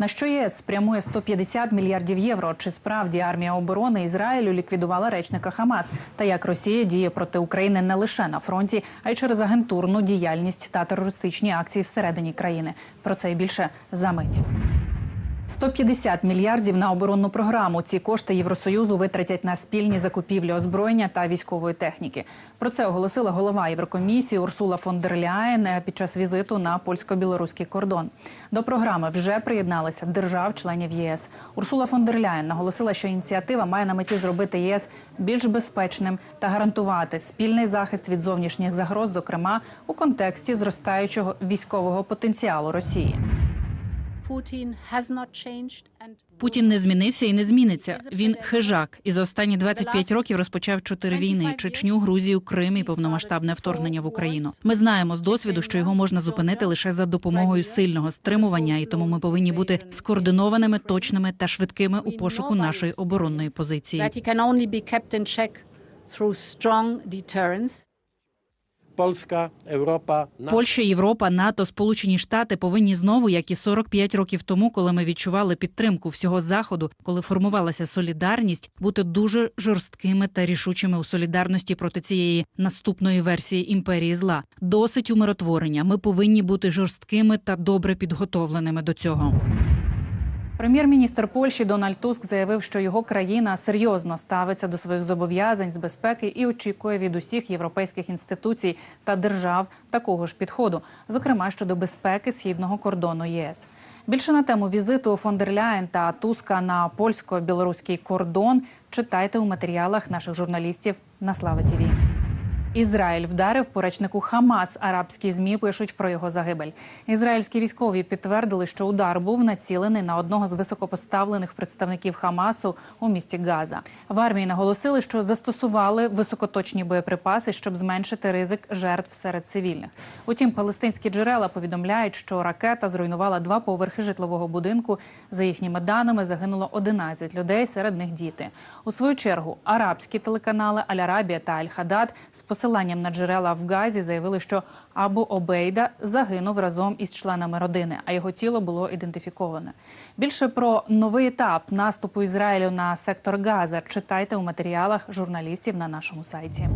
На що ЄС спрямує 150 мільярдів євро? Чи справді армія оборони Ізраїлю ліквідувала речника Хамас? Та як Росія діє проти України не лише на фронті, а й через агентурну діяльність та терористичні акції всередині країни? Про це і більше за мить. 150 мільярдів на оборонну програму. Ці кошти Євросоюзу витратять на спільні закупівлі озброєння та військової техніки. Про це оголосила голова Єврокомісії Урсула фон дер Ляєн під час візиту на польсько-білоруський кордон. До програми вже приєдналися держав-членів ЄС. Урсула фон дер Ляєн наголосила, що ініціатива має на меті зробити єС більш безпечним та гарантувати спільний захист від зовнішніх загроз, зокрема у контексті зростаючого військового потенціалу Росії. Путін не змінився і не зміниться. Він хижак і за останні 25 років розпочав чотири війни: Чечню, Грузію, Крим і повномасштабне вторгнення в Україну. Ми знаємо з досвіду, що його можна зупинити лише за допомогою сильного стримування, і тому ми повинні бути скоординованими, точними та швидкими у пошуку нашої оборонної позиції. Polska, Europa, NATO. Польща, Європа, НАТО, Сполучені Штати повинні знову, як і 45 років тому, коли ми відчували підтримку всього заходу, коли формувалася солідарність, бути дуже жорсткими та рішучими у солідарності проти цієї наступної версії імперії зла. Досить умиротворення. Ми повинні бути жорсткими та добре підготовленими до цього. Прем'єр-міністр Польщі Дональд Туск заявив, що його країна серйозно ставиться до своїх зобов'язань з безпеки і очікує від усіх європейських інституцій та держав такого ж підходу, зокрема щодо безпеки східного кордону ЄС. Більше на тему візиту фон дер Ляєн та Туска на польсько-білоруський кордон читайте у матеріалах наших журналістів на Слава Тіві. Ізраїль вдарив по речнику Хамас. Арабські змі пишуть про його загибель. Ізраїльські військові підтвердили, що удар був націлений на одного з високопоставлених представників Хамасу у місті Газа. В армії наголосили, що застосували високоточні боєприпаси, щоб зменшити ризик жертв серед цивільних. Утім, палестинські джерела повідомляють, що ракета зруйнувала два поверхи житлового будинку. За їхніми даними загинуло 11 людей, серед них діти. У свою чергу арабські телеканали Аль-Арабія та Аль-Хадад з посиланням на джерела в Газі заявили, що Абу Обейда загинув разом із членами родини, а його тіло було ідентифіковане. Більше про новий етап наступу Ізраїлю на сектор Газа читайте у матеріалах журналістів на нашому сайті.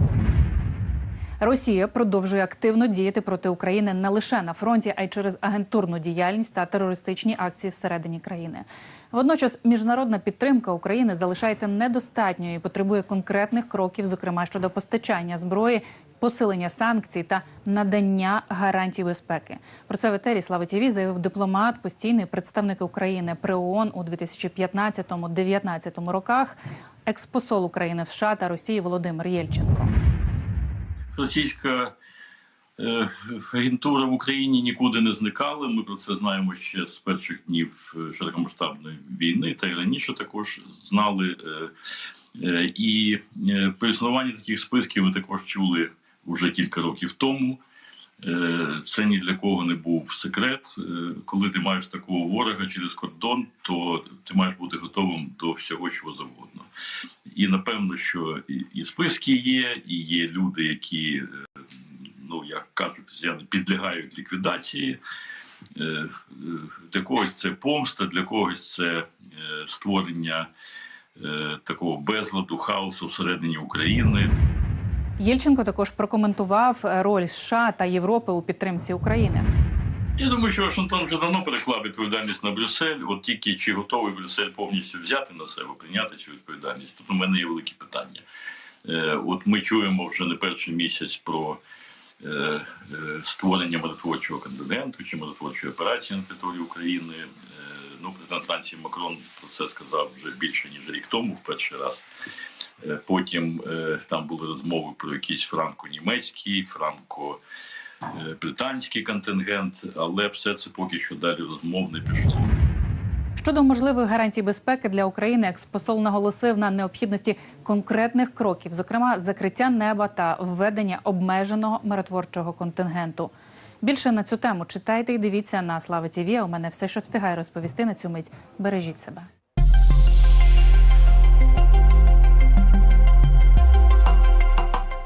Росія продовжує активно діяти проти України не лише на фронті, а й через агентурну діяльність та терористичні акції всередині країни. Водночас міжнародна підтримка України залишається недостатньою і потребує конкретних кроків, зокрема щодо постачання зброї, посилення санкцій та надання гарантій безпеки. Про це в етері Слава ТІВІ заявив дипломат, постійний представник України при ООН у 2015-2019 роках, експосол України в США та Росії Володимир Єльченко. Російська е, агентура в Україні нікуди не зникала. Ми про це знаємо ще з перших днів е, широкомасштабної війни, та й раніше також знали. Е, І при існуванні таких списків ви також чули вже кілька років тому. Це ні для кого не був секрет. Коли ти маєш такого ворога через кордон, то ти маєш бути готовим до всього, чого завгодно. І напевно, що і- списки є, і є люди, які, е, ну як кажуть, підлягають ліквідації. Е, е, Для когось це помста, для когось це створення такого безладу, хаосу всередині України. Єльченко також прокоментував роль США та Європи у підтримці України. Я думаю, що Вашингтон вже давно переклав відповідальність на Брюссель. От тільки чи готовий Брюссель повністю взяти на себе, прийняти цю відповідальність. Тут у мене є великі питання. Е, От ми чуємо вже не перший місяць про е, е, створення миротворчого континенту чи миротворчої операції на території України. Ну, президент Франції Макрон про це сказав вже більше ніж рік тому, в перший раз. Потім там були розмови про якийсь франко-німецький, франко-британський контингент, але все це поки що далі розмов не пішло. Щодо можливих гарантій безпеки для України, експосол наголосив на необхідності конкретних кроків, зокрема закриття неба та введення обмеженого миротворчого контингенту. Більше на цю тему читайте і дивіться на Слава ТІВІ. У мене все, що встигає розповісти на цю мить. Бережіть себе.